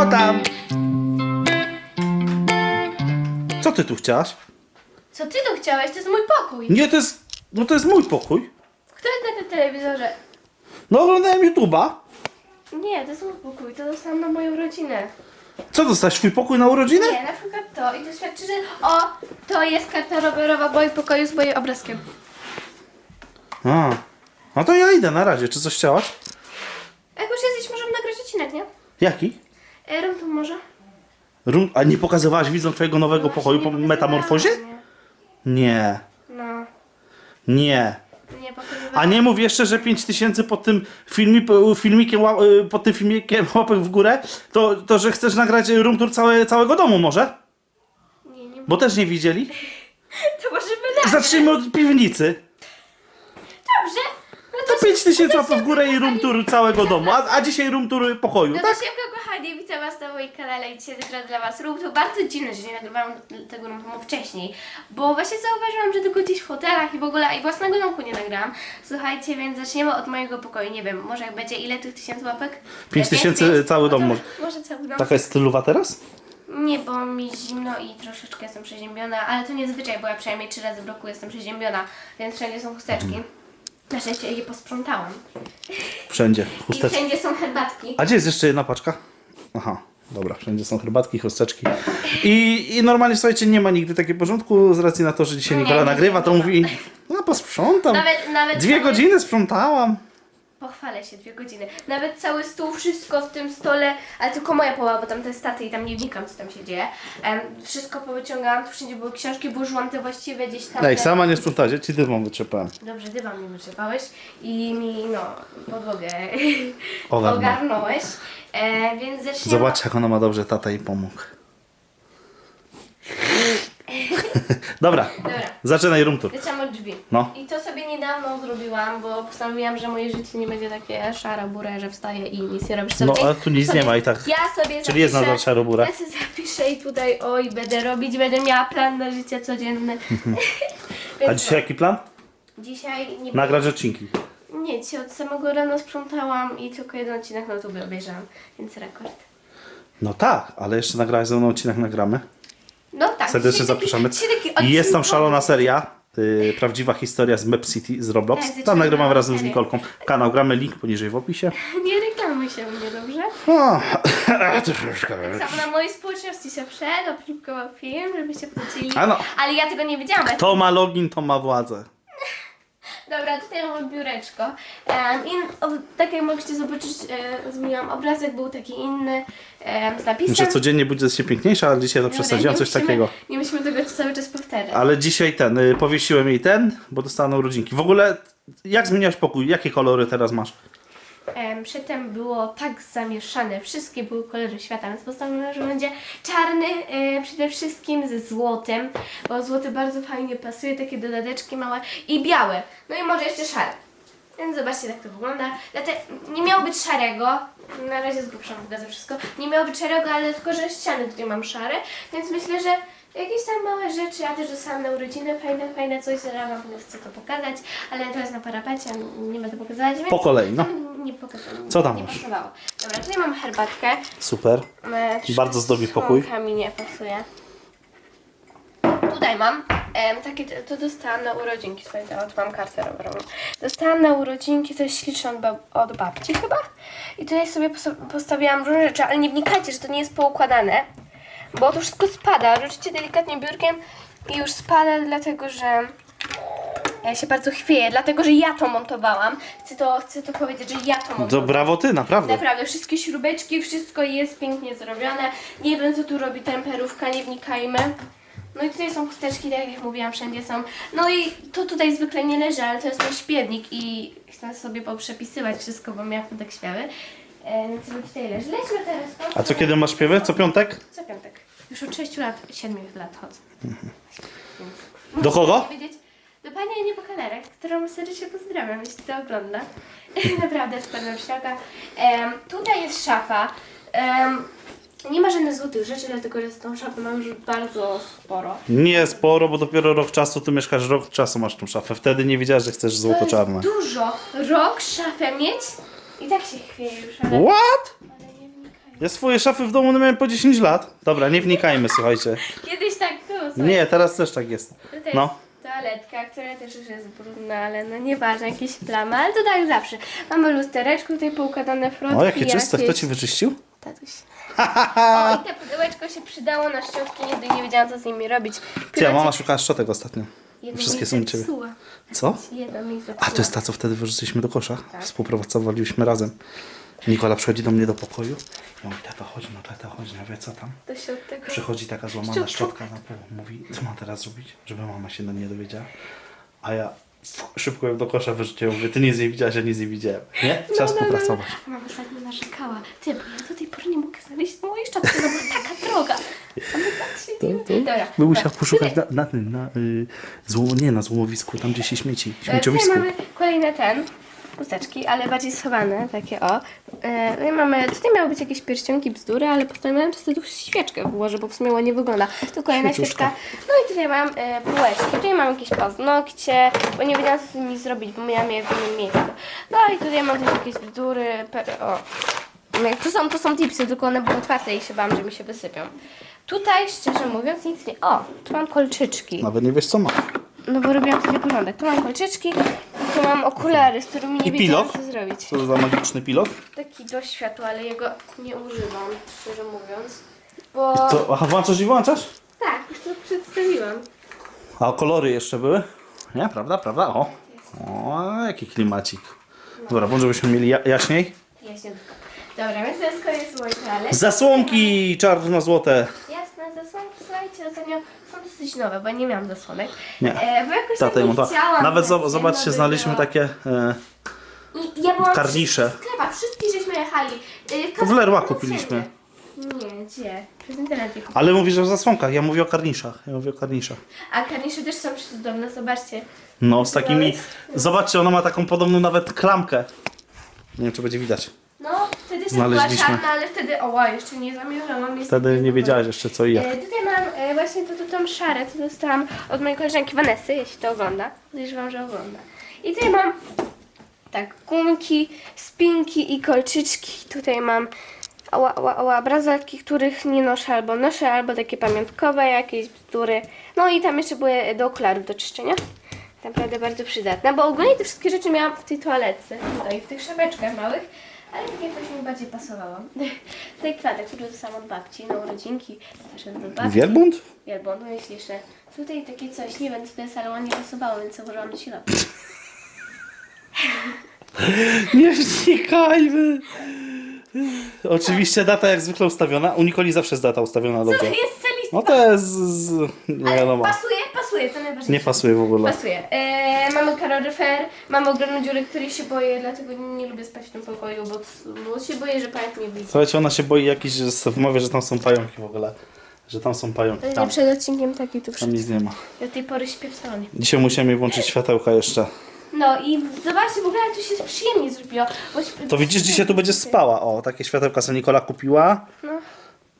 Kto tam? Co ty tu chciałaś? Co ty tu chciałeś? To jest mój pokój. Nie, to jest. No to jest mój pokój. Kto jest na tym telewizorze? No oglądałem YouTube'a. Nie, to jest mój pokój. To dostałam na moją rodzinę. Co dostałeś? Swój pokój na urodziny? Nie, na przykład to. I to świadczy, że o, to jest karta rowerowa w moim pokoju z moim obrazkiem. A. No to ja idę na razie. Czy coś chciałaś? Jak już jesteś, możemy nagrać odcinek, nie? Jaki? E, Rum tu może? Rum... A nie pokazywałaś widzom twojego nowego Właśnie pokoju po metamorfozie? nie. No, Nie. nie pokazywałam. A nie mów jeszcze, że 5000 pod tym filmi, filmikiem, ła- y, pod tym filmikiem łapek w górę, to, to że chcesz nagrać room tour całe, całego domu może? Nie, nie. Bo też nie widzieli? To możemy nagrać. Zacznijmy od piwnicy. Dobrze. No To to 5000 łapek w górę i room tour całego domu, a, a dzisiaj room tour pokoju, No to tak? siemka kochani, witam was na moim kanale i dzisiaj nagrałam dla was room to bardzo dziwne, że nie nagrywałam tego room touru wcześniej, bo właśnie zauważyłam, że tylko gdzieś w hotelach i w ogóle i własnego domku nie nagrałam. Słuchajcie, więc zaczniemy od mojego pokoju, nie wiem, może jak będzie ile tych tysięcy łapek? Pięć E, tysięcy pięć, pięć? cały No to dom może. Może cały dom. Taka jest stylowa teraz? Nie, bo mi zimno i troszeczkę jestem przeziębiona, ale to niezwyczaj, bo ja przynajmniej trzy razy w roku jestem przeziębiona, więc wszędzie są chusteczki. Na szczęście je posprzątałam. Wszędzie. I Chusteczki. wszędzie są herbatki. A gdzie jest jeszcze jedna paczka? Aha, dobra, wszędzie są herbatki, chusteczki. I, I normalnie, słuchajcie, nie ma nigdy takiego porządku, z racji na to, że dzisiaj Nie, Nikola nie, nagrywa, to nie mówi, no posprzątam. Nawet, nawet Dwie godziny sprzątałam. Pochwalę się, dwie godziny. Nawet cały stół, wszystko w tym stole, ale tylko moja połowa, bo tam to jest taty i tam nie wnikam, co tam się dzieje. Em, wszystko powyciągałam, tu wszędzie były książki, włożyłam te właściwe gdzieś tam. Ej, te- sama nie sprzątałaś, ja ci dywą wyczepałem. Dobrze, dywan mi wyczepałeś i mi, no, podłogę Ogarnął. ogarnąłeś. E, więc zaczniemy... Zobacz, jak ona ma dobrze, tata jej pomógł. Dobra, Dobra. zaczynaj room tour. Od drzwi. No. I to sobie niedawno zrobiłam, bo postanowiłam, że moje życie nie będzie takie szara bure, że wstaję i nic nie robisz. No, ale tu nic nie ma i tak. Ja sobie Czyli jest zapiszę- nadal szarobura. Ja sobie zapiszę i tutaj oj, będę robić, będę miała plan na życie codzienne. A dzisiaj jaki plan? dzisiaj nie Nagrać odcinki. Nie, dzisiaj od samego rana sprzątałam i tylko jeden odcinek na YouTube obejrzałam, więc rekord. No tak, ale jeszcze nagrałeś ze mną odcinek, nagramy. No tak. Serdecznie zapraszamy. I jest tam szalona seria. y, prawdziwa historia z Map City z Roblox. Tak, Tam zaczynamy nagrywam razem z. Nikolką. Kanał gramy link poniżej w opisie. Nie reklamuj się mnie, dobrze? O, troszeczkę. Tak samo na mojej społeczności się wszedł, opublikował film, żebyście płacili. A no. Ale ja tego nie wiedziałam. Kto ma login, to ma władzę. Dobra, tutaj mam biureczko. Um, I o, tak jak mogliście zobaczyć, e, zmieniłam obrazek, był taki inny e, z napisem. Że codziennie będzie się piękniejsza, ale dzisiaj to Dobra, przesadziłem nie coś musimy- takiego. Nie musimy tego cały czas powtarzać. Ale dzisiaj ten, y, powiesiłem jej ten, bo dostała na urodzinki. W ogóle, jak zmieniasz pokój? Jakie kolory teraz masz? Em, Przedtem było tak zamieszane, wszystkie były kolory świata, więc postanowiłam, że będzie czarny e, przede wszystkim ze złotem, bo złoty bardzo fajnie pasuje, takie dodateczki małe i białe, no i może jeszcze szare. Więc zobaczcie jak to wygląda. Dlatego nie miało być szarego, na razie z grubsza pokażę wszystko, nie miało być szarego, ale tylko, że ściany tutaj mam szare, więc myślę, że jakieś tam małe rzeczy, ja też dostałam na urodziny, fajne, fajne coś, że wam chcę to pokazać, ale to jest na parapecie, nie będę pokazywać. Po kolei, no. Nie pokazałam. Co tam nie masz? pasowało. Dobra, tutaj mam herbatkę. Super. E, Bardzo zdobi pokój. mi nie pasuje. Tutaj mam. Em, takie to, dostałam na urodzinki. Słuchajcie, o, tu mam kartę rowerową. Dostałam na urodzinki, to jest śliczne od, bab od babci chyba. I tutaj sobie posta- postawiłam różne rzeczy, ale nie wnikajcie, że to nie jest poukładane. Bo to wszystko spada. Rzucicie delikatnie biurkiem i już spada, dlatego że ja się bardzo chwieję, dlatego że ja to montowałam. Chcę to, chcę to powiedzieć, że ja to montowałam. To brawo ty, naprawdę. Naprawdę, wszystkie śrubeczki, wszystko jest pięknie zrobione. Nie wiem, co tu robi temperówka, nie wnikajmy. No i tutaj są chusteczki, tak jak mówiłam, wszędzie są. No i to tutaj zwykle nie leży, ale to jest mój śpiewnik i chcę sobie poprzepisywać wszystko, bo miałam tak śpiewy. E, Więc sobie tutaj leży. Lećmy teraz. po- A co kiedy masz śpiewy? Co piątek? Co piątek? Już od 6 lat, 7 lat chodzę. Do kogo? wiedzieć, do pani Ani Pokalerek, którą serdecznie pozdrawiam, jeśli to ogląda. Naprawdę spadłam w ślaka. Em, tutaj jest szafa. Em, nie ma żadnych złotych rzeczy, dlatego że z tą szafą mam już bardzo sporo. Nie sporo, bo dopiero rok czasu, ty mieszkasz rok czasu, masz tą szafę. Wtedy nie wiedziałeś, że chcesz To złoto-czarne. jest dużo. Rok szafę mieć i tak się chwieje już, ale, What? ale nie wnikają. Ja swoje szafy w domu miałem po 10 lat. Dobra, nie wnikajmy, słuchajcie. Kiedyś tak było, słuchaj. Nie, teraz też tak jest. Tutaj No. jest toaletka, która też już jest brudna, ale no nieważne, jakieś plamy, ale to tak zawsze. Mamy lustereczko tutaj poukładane frotki. O, jakie czyste. Kto jakieś- ci wyczyścił? Tatuś. O, i te pudełeczko się przydało na szczotki, nigdy nie wiedziałam co z nimi robić. Ty, a mama szukała szczotek ostatnio. jedno Wszystkie są u ciebie. Co? Jedno mi A zepsuła. to jest ta, co wtedy wyrzuciliśmy do kosza. Tak. Współpracowaliśmy razem. Nikola przychodzi do mnie do pokoju i mówi, tata chodź, no tata chodź, ja wie co tam. To się od tego... Przychodzi taka złamana Szczotka. na pół. Mówi, co mam teraz zrobić, żeby mama się do nie dowiedziała. A ja szybko ją do kosza wyrzuciłem. Mówię, ty nic nie widziałaś, ja nic nie widziałem. Nie? Trzeba współpracować. A mama ostatnio narzekała. Ty, bo ja do tej pory nie mogę znaleźć mojej szczotki, no bo taka droga. Tak się nie... Dobra. By musiał poszukać na, na tym, na, y, zło, nie na złomowisku, tam gdzie się śmieci, E, Tutaj śmieciowisku. mamy kolejne ten, chusteczki, ale bardziej schowane, takie o. E, Tutaj mamy, tutaj miały być jakieś pierścionki, bzdury, ale postanowiłam, że sobie tu świeczkę włożę, bo w sumie ładnie wygląda. Tu kolejna świeczka. No i tutaj mam e, bułeczki, tutaj mam jakieś paznokcie, bo nie wiedziałam co z nimi zrobić, bo miałam je w innym miejscu. No i tutaj mam też jakieś bzdury, per, o. No, To są, to są tipsy, tylko one były otwarte i się bałam, że mi się wysypią. Tutaj, szczerze mówiąc, nic nie... O, tu mam kolczyczki. Nawet nie wiesz co ma. No bo robiłam sobie porządek. Tu mam kolczyczki, i tu mam okulary, z którymi nie I wiedziałam pilot? co zrobić. Co to za magiczny pilot? Taki do światła, ale jego nie używam, szczerze mówiąc. Bo... To, aha, włączasz i włączasz? Tak, już to przedstawiłam. A kolory jeszcze były? Nie, prawda, prawda? O, o jaki klimacik. Dobra, bądź żebyśmy mieli ja jaśniej. Jaśnie. Dobra, więc to jest koniec mojej toalety. Zasłonki czarno-złote. Jasne, zasłonki, słuchajcie, ostatnio są dosyć nowe, bo nie miałam zasłonek. Nie. E, bo jakoś Tata tak nie chciałam. Nawet tak zo- zobaczcie, znaleźliśmy było. takie. E, I ja byłam karnisze. w sklepach, wszystkie żeśmy jechali. Y, To w Leroy kupiliśmy. Nie, gdzie? Przez internet je ale mówisz o zasłonkach, ja mówię o karniszach. Ja mówię o karniszach. A karnisze też są przecudowne, zobaczcie. No, z takimi. Zobaczcie, ona ma taką podobną nawet klamkę. Nie wiem, czy będzie widać. Wtedy była Znaleźliśmy. czarna, ale wtedy, o wow, jeszcze nie zamierzałam. Wtedy nie wiedziałaś jeszcze co i jak. E, tutaj mam e, właśnie to, to, tą szarę, co dostałam od mojej koleżanki Vanessy, jeśli to ogląda. Podejrzewam, że ogląda. I tutaj mam tak, gumki, spinki i kolczyczki. Tutaj mam ała, ała, ała, bransoletki, których nie noszę albo noszę, albo takie pamiątkowe jakieś bzdury. No i tam jeszcze były do okularów do czyszczenia. Naprawdę bardzo przydatne, bo ogólnie te wszystkie rzeczy miałam w tej toaletce, tutaj w tych szafeczkach małych, ale tak jakoś mi bardziej pasowało. Tutaj kwiatek, który dostałam od babci na urodzinki, też od babci. Wielbłąd? Wielbłąd, no jest jeszcze. Tutaj takie coś, nie wiem co to jest, ale ładnie pasowało, więc założyłam do środka. Nie wnikajmy. Oczywiście data jak zwykle ustawiona. U Nikoli zawsze jest data ustawiona To dobrze. jest. No to jest. Z, nie wiadomo. Pasuje, pasuje, to najważniejsze. Nie pasuje w ogóle. Pasuje. E, mamy kaloryfer, mamy ogromną dziurę, której się boję, dlatego nie lubię spać w tym pokoju, bo, bo się boję, że pająk mnie wyjdzie. Słuchajcie, ona się boi jakiś, że sobie wymawia, że tam są pająki w ogóle. Że tam są pająki. Tam, przed odcinkiem taki tu tam wszedł. nic nie ma. Do tej pory śpię w salonie. Dzisiaj musimy włączyć światełka jeszcze. No i zobaczcie, w ogóle tu się przyjemnie zrobiło. Bo śp- To widzisz, dzisiaj tu będzie spała. O, takie światełka sobie Nikola kupiła. No.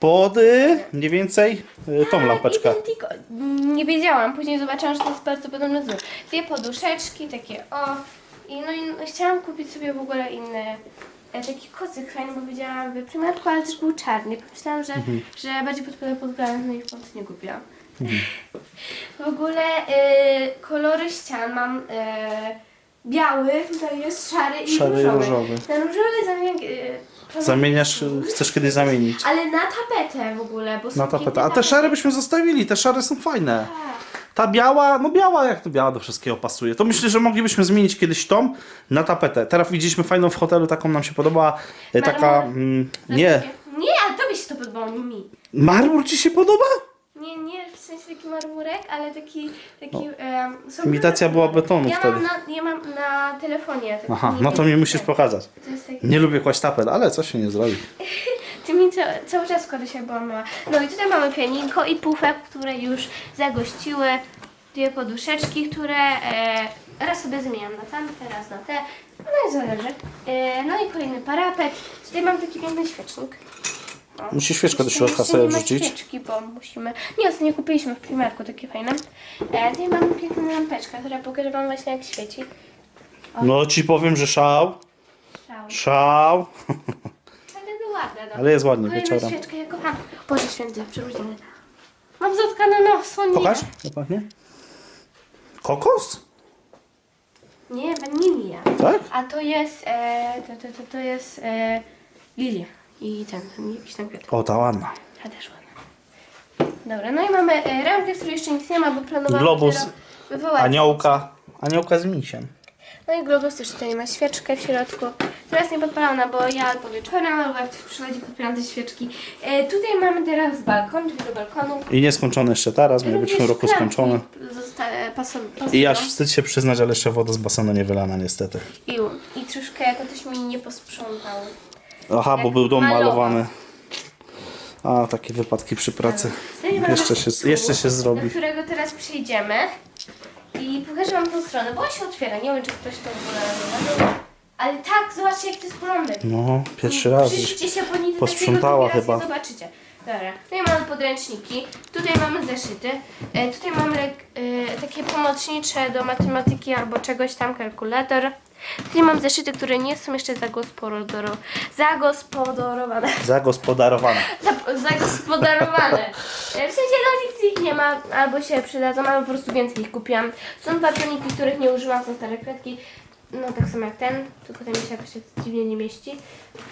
Pod y, mniej więcej y, tą lampeczkę. Identico. Nie wiedziałam, później zobaczyłam, że to jest bardzo podobny wzór. Dwie poduszeczki, takie o. I no i no, chciałam kupić sobie w ogóle inny e, taki kocyk fajny, bo widziałam w ale też był czarny. Pomyślałam, że, Mhm. że bardziej podpada pod granat, no i w końcu nie kupiłam. W ogóle e, kolory ścian mam e, biały, tutaj jest szary i Szary i różowy. różowy. Ten różowy zamieniam... Zamieniasz, chcesz kiedyś zamienić. ale na tapetę w ogóle, bo są Na tapetę. piękne A te szare byśmy zostawili, te szare są fajne. Tak. Ta biała, no biała jak to biała do wszystkiego pasuje. To myślę, że moglibyśmy zmienić kiedyś tą na tapetę. Teraz widzieliśmy fajną w hotelu, taką nam się podobała. e, Taka, Marmur? mm, nie. Nie, a tobie się to podobało, nie mi. Marmur ci się podoba? Nie, nie sensie taki marmurek, ale taki, taki em, są No. Imitacja była betonu ja wtedy. Mam na, ja mam na telefonie. taki Aha, no to niebieski mi musisz ten. pokazać. To jest taki, Nie lubię kłaść tapet, ale coś się nie zrobi. ty mi ca, cały czas składa się była mała. No i tutaj mamy pianinko i pufek, które już zagościły. Dwie poduszeczki, które e, raz sobie zmieniam na tamte, raz na te. No i zależy. E, no i kolejny parapet. Tutaj mam taki piękny świecznik. O. Musisz świeczkę do środka sobie nie wrzucić. świeczki, bo musimy... Nie, ostatnio kupiliśmy w Primarku takie fajne. E, tutaj mamy piękną lampeczkę, która pokaże wam właśnie jak świeci. No ci powiem, że szał. Szał. Szał. Ale ładne, no. Ale jest ładnie, Kolejna wieczorem. świeczka, ja kocham. Boże święty, przepraszam. Mam zatkane nos, o nie. Pokaż, jak pachnie. Kokos? Nie, wanilia. Tak? A to jest, e, to, to, to, to jest e, lilia. I ten, ten jakiś tam kwiat. O, ta ładna. A też ładna. Dobra, no i mamy e, ramkę, w której jeszcze nic nie ma, bo planowałam Globus, dopiero wywołać. Aniołka. Aniołka z misiem. No i globus też tutaj ma świeczkę w środku. Teraz nie podpalona, bo ja albo wieczorem, albo jak ktoś przychodzi, podpalam te świeczki. E, tutaj mamy teraz balkon, drzwi do balkonu. I nieskończone jeszcze teraz, miał być w tym roku klamki skończone. Zosta- pason, I aż wstyd się przyznać, ale jeszcze woda z basenu nie wylana niestety. I, I troszkę jako też mi nie posprzątał. Aha, bo Jak był dom malowany. A, takie wypadki przy pracy. Tutaj mamy Jeszcze się, jeszcze się zrobi. Do którego teraz przyjdziemy. I pokażę wam tą stronę, bo on się otwiera. Nie wiem, czy ktoś to w ogóle. Ale tak, zobaczcie, jak to jest porządek. No, pierwszy raz. Przyjrzyjcie się, bo nigdy posprzątała takiego chyba. Nie zobaczycie. Dobra, tutaj mamy podręczniki, tutaj mamy zeszyty, e, tutaj mamy e, takie pomocnicze do matematyki albo czegoś tam, kalkulator. Tutaj mam zeszyty, które nie są jeszcze zagospodaro- zagospodarowane. Zagospodarowane. Zap- zagospodarowane. E, W sensie ulicy ich nie ma, albo się przydadzą, albo po prostu więcej ich kupiłam. Są dwa pioniki, których nie użyłam, są stare kredki. No tak samo jak ten, tylko ten mi się jakoś tak dziwnie nie mieści.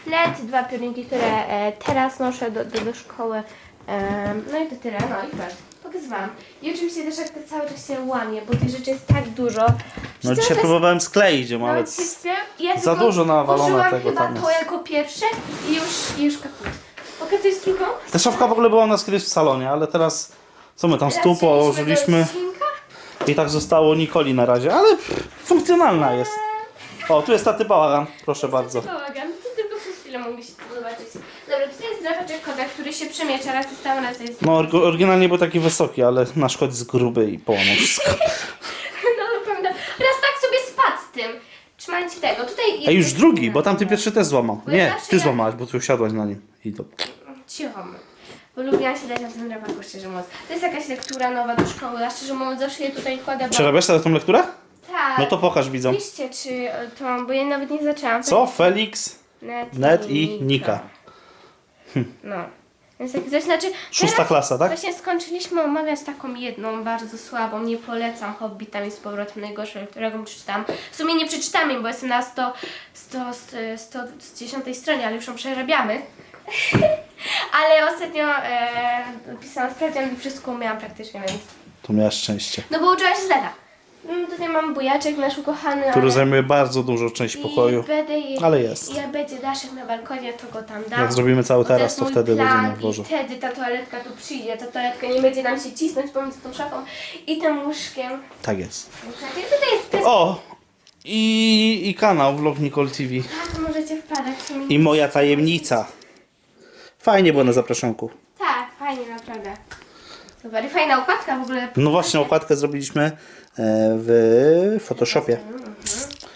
Led, dwa pioniki, które e, teraz noszę do, do, do szkoły. E, no i to tyle, no i patrz, pokazywałam. I oczywiście też jak to cały czas się łamie, bo tych rzeczy jest tak dużo. że No cały dzisiaj czas- próbowałem skleić ją, ale no. I ja za tylko dużo nawalone użyłam tego chyba tam to jest. jako pierwsze i już, i już kaput. Pokazuję z drugą? ta szafka w ogóle była u nas kiedyś w salonie, ale teraz co my tam stół położyliśmy i tak zostało Nikoli na razie, ale pff, funkcjonalna jest. O, tu jest taty bałagan, proszę bardzo. Bałagan, to tylko przez chwilę mogliście to zobaczyć. Dobra, tutaj drapaczek koda, który się przemiecza, raz jest tam, raz jest... No, org- oryginalnie był taki wysoki, ale nasz kot jest gruby i połamał wszystko. No na pewno. Raz tak sobie spadł z tym. Trzymajcie tego. Tutaj A już drugi, bo tamty pierwszy też złamał. Bo ja Nie, zawsze ty jak- złamałaś, bo tu usiadłaś na nim. I to. Cicho. Bo lubiłam się dać na tym drapaku, szczerze mówiąc. To jest jakaś lektura nowa do szkoły, a szczerze mówiąc zawsze je tutaj kładę, bo... Przerabiasz teraz tą lekturę? Tak. No to pokaż widzom. Piszcie, czy e, to, bo ja nawet nie zaczęłam. Co? Felix, Net, Ned i Nika. No. Więc takie coś, znaczy... Szósta teraz klasa, tak? Właśnie skończyliśmy omawiać taką jedną, bardzo słabą, nie polecam Hobbita i z powrotem najgorszą, którego przeczytałam. W sumie nie przeczytam jej, bo jestem na 100, 100, 100, 110 stronie, ale już ją przerabiamy. ale ostatnio e, pisałam sprawdzian i wszystko umiałam praktycznie, więc... Tu miałeś szczęście. No bo uczyłam się z lata. Mm, Tutaj mam bujaczek nasz ukochany, Który ale... zajmuje bardzo dużą część pokoju. I będę je, Ale jest. I jak będzie daszek na balkonie, to go tam dam. Jak zrobimy cały Bo to teraz, jest to mój wtedy plan będzie na dworzu. I wtedy ta toaletka tu przyjdzie. Ta toaletka nie będzie nam się cisnąć pomiędzy tą szafą i tym łóżkiem. Tak jest. Tutaj jest pies. O! I, i kanał Vlog Nicole TV. Tak, możecie wpadać. I moja tajemnica. Fajnie było na zapraszonku. Tak, fajnie, naprawdę. Super. I fajna okładka w ogóle. No właśnie, okładkę zrobiliśmy w Photoshopie.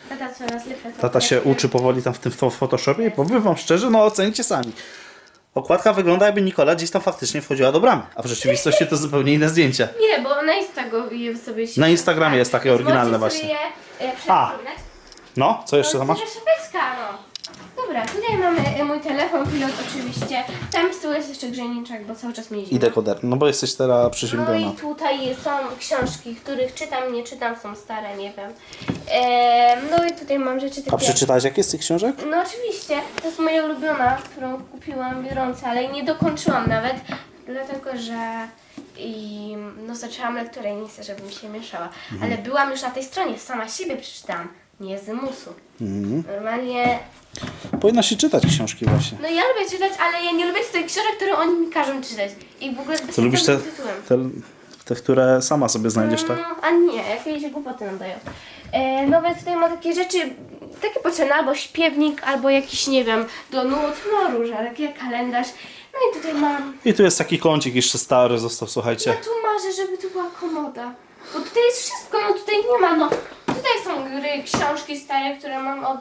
Tata coraz. Tata się uczy powoli tam w tym w Photoshopie i powiem wam szczerze, no ocencie sami. Okładka wygląda jakby Nikola gdzieś tam faktycznie wchodziła do bramy, a w rzeczywistości to zupełnie inne zdjęcia. Nie, bo na Instagramie sobie się... Na Instagramie jest takie oryginalne właśnie. sobie je e, A, przeglądać. No, co jeszcze tam masz? Szafecka, no. Dobra, tutaj mamy e, mój telefon, pilot oczywiście. Tam z tyłu jest jeszcze grzejniczek, bo cały czas mnie I zimno. dekoder, no bo jesteś teraz No i tutaj są książki, których czytam, nie czytam, są stare, nie wiem. E, no i tutaj mam rzeczy A takie... przeczytałeś jakie z tych książek? No oczywiście, to jest moja ulubiona, którą kupiłam biorąca, ale jej nie dokończyłam nawet, dlatego że i no zaczęłam lekturę i nie chcę, żeby mi się mieszała. Mhm. Ale byłam już na tej stronie, sama siebie przeczytałam, nie z musu. Mhm. Normalnie, Powinnaś się czytać książki właśnie. no ja lubię czytać, ale ja nie lubię tych książek, które oni mi każą czytać. I w ogóle z To lubisz te, tytułem. te, te, które sama sobie znajdziesz, tak? No, a nie, jakieś głupoty nam dają. E, no więc tutaj ma takie rzeczy, takie potrzebne, albo śpiewnik, albo jakiś, nie wiem, do nut, no różne, takie kalendarz. No i tutaj mam, I tu jest taki kącik jeszcze stary został, ja słuchajcie. tu marzę, żeby tu była komoda. Bo tutaj jest wszystko, no tutaj nie ma, no. Tutaj są gry, książki stare, które mam od,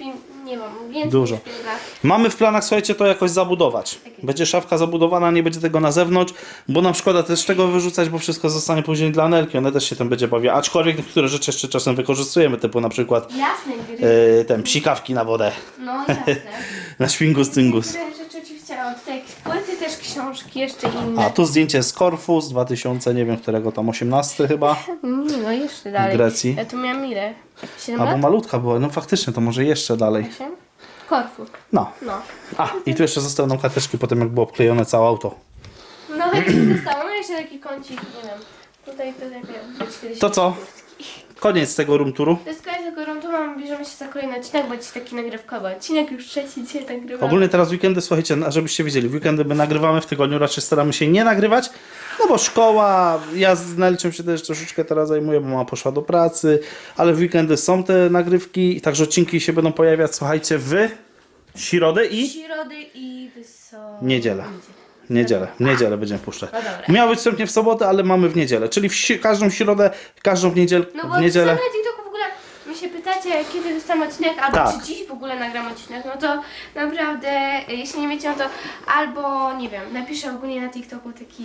pię- nie wiem, więcej Dużo. niż pięć lat. Mamy w planach, słuchajcie, to jakoś zabudować. Będzie szafka zabudowana, nie będzie tego na zewnątrz, bo nam szkoda też tego wyrzucać, bo wszystko zostanie później dla Nelki, one też się tym będzie bawiła. Aczkolwiek niektóre rzeczy jeszcze czasem wykorzystujemy, typu na przykład Jasne gry. yy, ten psikawki na wodę, No jasne. na świngus cyngus. Niektóre rzeczy tutaj jakieś płyty, też książki, jeszcze inne. A tu zdjęcie z Korfu z 2000, nie wiem którego tam, 18 chyba. Nie, no jeszcze dalej. Grecji. Ja tu miałam ile? 7 Albo lat? malutka była, no faktycznie, to może jeszcze dalej. 8? Korfu. No. No. A, i tu jeszcze zostały nam karteczki po tym, jak było obklejone całe auto. No jak się dostało, no jeszcze taki kącik, nie wiem. Tutaj to jak być kiedyś. To co? Koniec tego room touru. To jest koniec tego mam bierzemy się za kolejny odcinek, bo dzisiaj taki nagrywkowy odcinek, już trzeci dzisiaj nagrywamy. Ogólnie teraz weekendy, słuchajcie, na- żebyście wiedzieli, w weekendy my nagrywamy, w tygodniu raczej staramy się nie nagrywać, no bo szkoła, ja z Nelcią się też troszeczkę teraz zajmuję, bo mama poszła do pracy, ale w weekendy są te nagrywki, także odcinki się będą pojawiać, słuchajcie, w środę i Środy i wysoko... Niedzielę. niedzielę. W niedzielę będziemy puszczać. No dobra. Miało być wstępnie w sobotę, ale mamy w niedzielę, czyli w si- każdą środę, każdą w, niedziel- No bo w niedzielę. na TikToku w ogóle my się pytacie, kiedy dostałem odcinek, albo Tak. czy dziś w ogóle nagram odcinek, no to naprawdę, y, jeśli nie wiecie, no to albo, nie wiem, napiszę ogólnie na TikToku taki...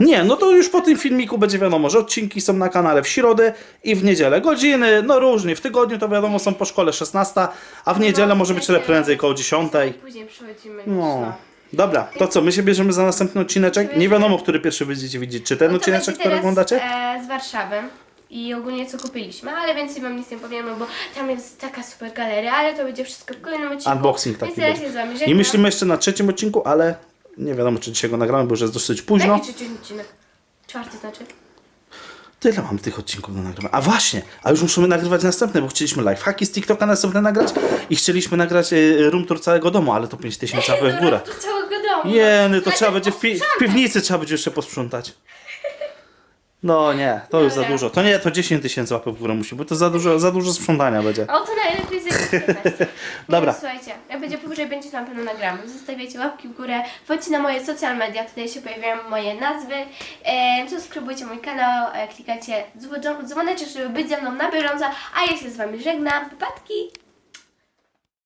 e, Nie, no to już po tym filmiku będzie wiadomo, że odcinki są na kanale w środę i w niedzielę. Godziny, no różnie. W tygodniu to wiadomo są po szkole 16, a w niedzielę może być tyle prędzej, koło 10. Później przychodzimy No. niż no. Dobra, to co, my się bierzemy za następny odcineczek? Nie wiadomo, który pierwszy będziecie widzieć. Czy ten No to odcineczek, będzie który teraz, oglądacie? E, z Warszawy. I ogólnie co kupiliśmy, ale więcej wam nic nie powiem, no bo tam jest taka super galeria, ale to będzie wszystko w kolejnym odcinku. Unboxing Więc taki ja będzie. się z wami I żegnam. myślimy jeszcze na trzecim odcinku, ale nie wiadomo, czy dzisiaj go nagramy, bo już jest dosyć późno. Jaki trzeci odcinek? Czwarty znaczy. Tyle mam tych odcinków do nagrywania. A właśnie, a już musimy nagrywać następne, bo chcieliśmy lifehacki z TikToka następne nagrać i chcieliśmy nagrać y, room tour całego domu, ale to 5000 łapek w górę. Do całego domu. Jeny, to Ale trzeba będzie w, pi- w piwnicy trzeba będzie jeszcze posprzątać. No nie, to już za Dobra. dużo. To nie, to 10 tysięcy łapek w górę musi, bo to za dużo, za dużo sprzątania będzie. O, to najlepiej z jakieś 15. Dobra. Słuchajcie, jak będzie powyżej, będzie na pewno nagramy. Zostawiajcie łapki w górę, wchodźcie na moje social media, tutaj się pojawiają moje nazwy. E, subskrybujcie mój kanał, e, klikajcie dzwo- dzwoneczek, żeby być ze mną na bieżąco, a ja się z Wami żegnam. Papatki!